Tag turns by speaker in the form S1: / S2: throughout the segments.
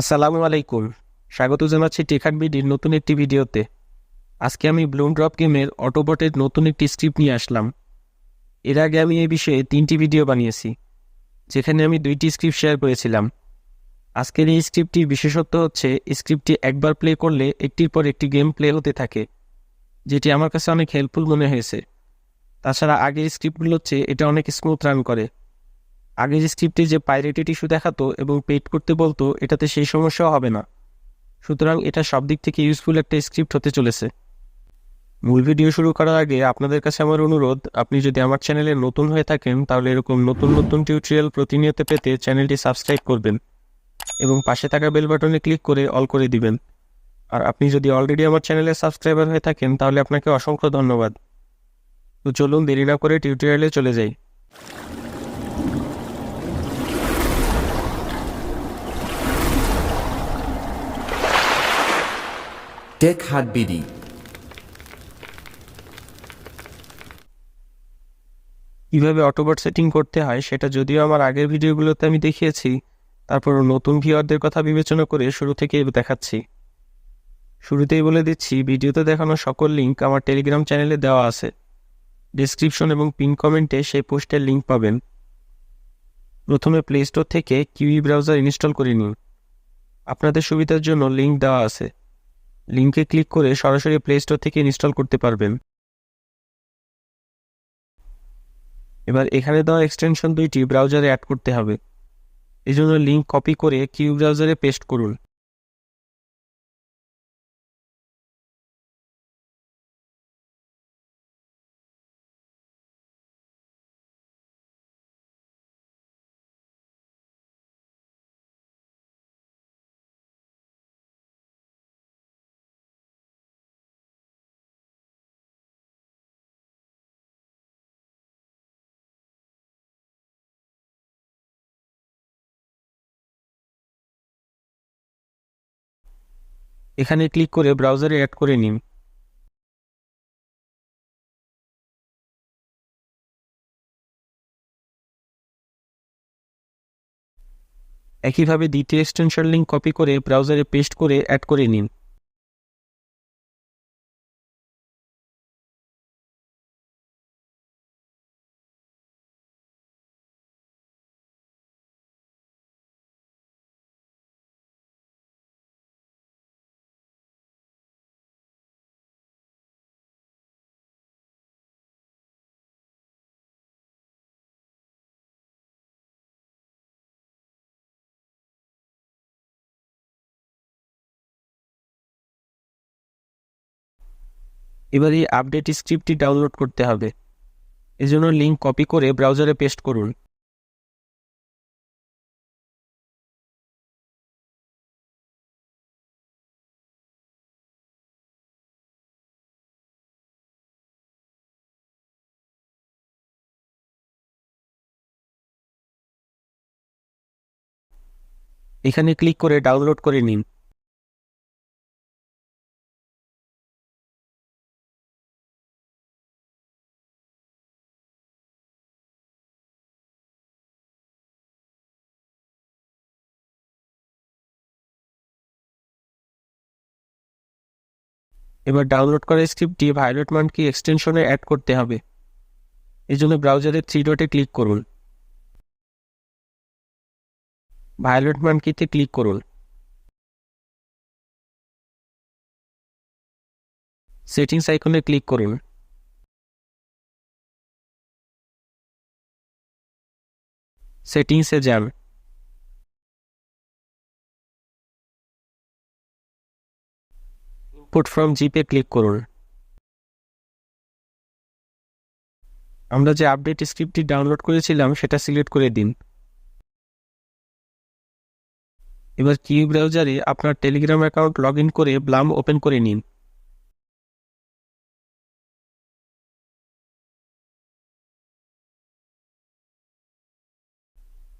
S1: আসসালামু আলাইকুম। স্বাগত জানাচ্ছি টেকান বিডির নতুন একটি ভিডিওতে। আজকে আমি ব্লুম ড্রপ গেমের অটোবটের নতুন একটি স্ক্রিপ্ট নিয়ে আসলাম। এর আগে আমি এই বিষয়ে তিনটি ভিডিও বানিয়েছি, যেখানে আমি দুইটি স্ক্রিপ্ট শেয়ার করেছিলাম। আজকের এই স্ক্রিপ্টটির বিশেষত্ব হচ্ছে, স্ক্রিপ্টটি একবার প্লে করলে একটির পর একটি গেম প্লে হতে থাকে, যেটি আমার কাছে অনেক হেল্পফুল মনে হয়েছে। তাছাড়া আগের স্ক্রিপ্টগুলো হচ্ছে, এটা অনেক স্মুথ রান করে। আগের স্ক্রিপ্টে যে পাইরেটেড ইস্যু দেখাতো এবং পেড করতে বলতো, এটাতে সেই সমস্যাও হবে না। সুতরাং এটা সব দিক থেকে ইউজফুল একটা স্ক্রিপ্ট হতে চলেছে। মূল ভিডিও শুরু করার আগে আপনাদের কাছে আমার অনুরোধ, আপনি যদি আমার চ্যানেলে নতুন হয়ে থাকেন, তাহলে এরকম নতুন নতুন টিউটোরিয়াল প্রতিনিয়ত পেতে চ্যানেলটি সাবস্ক্রাইব করবেন এবং পাশে থাকা বেল বাটনে ক্লিক করে অল করে দিবেন। আর আপনি যদি অলরেডি আমার চ্যানেলে সাবস্ক্রাইবার হয়ে থাকেন, তাহলে আপনাকে অসংখ্য ধন্যবাদ। তো চলুন দেরি না করে টিউটোরিয়ালে চলে যাই।
S2: টেক হাট বিডি।
S1: কীভাবে অটোবট সেটিং করতে হয় সেটা যদিও আমার আগের ভিডিওগুলোতে আমি দেখিয়েছি, তারপর নতুন ভিউয়ারদের কথা বিবেচনা করে শুরু থেকে দেখাচ্ছি। শুরুতেই বলে দিচ্ছি, ভিডিওতে দেখানো সকল লিঙ্ক আমার টেলিগ্রাম চ্যানেলে দেওয়া আছে। ডিসক্রিপশন এবং পিন কমেন্টে সেই পোস্টের লিঙ্ক পাবেন। প্রথমে প্লে স্টোর থেকে কিউই ব্রাউজার ইনস্টল করে নিন। আপনাদের সুবিধার জন্য লিঙ্ক দেওয়া আছে। লিঙ্কে ক্লিক করে সরাসরি প্লে স্টোর থেকে ইনস্টল করতে পারবেন। এবার এখানে দেওয়া এক্সটেনশন দুইটি ব্রাউজারে অ্যাড করতে হবে। এই জন্য লিঙ্ক কপি করে কিউ ব্রাউজারে পেস্ট করুন। এখানে ক্লিক করে ব্রাউজারে অ্যাড করে নিন। একইভাবে দ্বিতীয় এক্সটেনশন লিঙ্ক কপি করে ব্রাউজারে পেস্ট করে অ্যাড করে নিন। এবার এই আপডেট স্ক্রিপ্টটি ডাউনলোড করতে হবে। এজন্য লিঙ্ক কপি করে ব্রাউজারে পেস্ট করুন। এখানে ক্লিক করে ডাউনলোড করে নিন। এবার ডাউনলোড করা স্ক্রিপ্টটি ভায়োলেট মানকি এক্সটেনশনে অ্যাড করতে হবে। এই জন্য ব্রাউজারের থ্রি ডটে ক্লিক করুন। ভায়োলেট মানকিতে ক্লিক করুন। সেটিংস আইকনে ক্লিক করুন। সেটিংসে যান। ইনপুট ফ্রম জিপে ক্লিক করুন। আমরা যে আপডেট স্ক্রিপ্টটি ডাউনলোড করেছিলাম, সেটা সিলেক্ট করে দিন। এবার কিউ ব্রাউজারে আপনার টেলিগ্রাম অ্যাকাউন্ট লগ করে ব্লাম ওপেন করে নিন।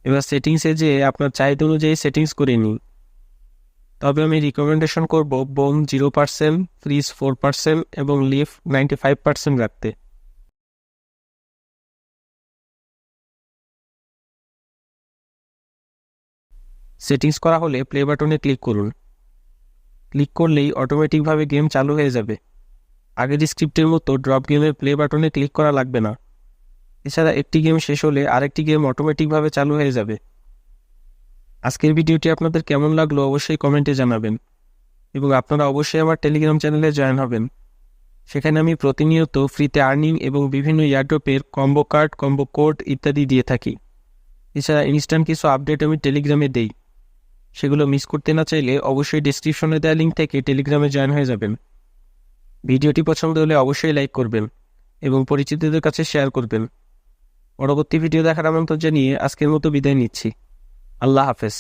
S1: এবার সেটিংসে যে আপনার চাহিদা অনুযায়ী সেটিংস করে নিন। তবে আমি রিকমেন্ডেশন করব boom zero percent, freeze four percent এবং লিফ নাইনটি ফাইভ পার্সেন্ট রাখতে। সেটিংস করা হলে প্লে বাটনে ক্লিক করুন। ক্লিক করলেই অটোমেটিকভাবে গেম চালু হয়ে যাবে। আগের স্ক্রিপ্টের মতো ড্রপ গেমের প্লে বাটনে ক্লিক করা লাগবে না। এছাড়া একটি গেম শেষ হলে আরেকটি গেম অটোমেটিকভাবে চালু হয়ে যাবে। আজকের ভিডিওটি আপনাদের কেমন লাগল অবশ্যই কমেন্টে জানাবেন। এবং আপনারা অবশ্যই আমার টেলিগ্রাম চ্যানেলে জয়েন হবেন। সেখানে আমি প্রতিনিয়ত ফ্রিতে আর্নিং এবং বিভিন্ন ইয়ারড্রপের কম্বো কার্ড কম্বো কোড ইত্যাদি দিয়ে থাকি। এছাড়া ইনস্ট্যান্ট কিছু আপডেট আমি টেলিগ্রামে দেই। সেগুলো মিস করতে না চাইলে অবশ্যই ডিসক্রিপশনে দেওয়া লিঙ্ক থেকে টেলিগ্রামে জয়েন হয়ে যাবেন। ভিডিওটি পছন্দ হলে অবশ্যই লাইক করবেন এবং পরিচিতদের কাছে শেয়ার করবেন। পরবর্তী ভিডিও দেখার আমন্ত্রণ জানিয়ে আজকের মতো বিদায় নিচ্ছি। আল্লাহ হাফেজ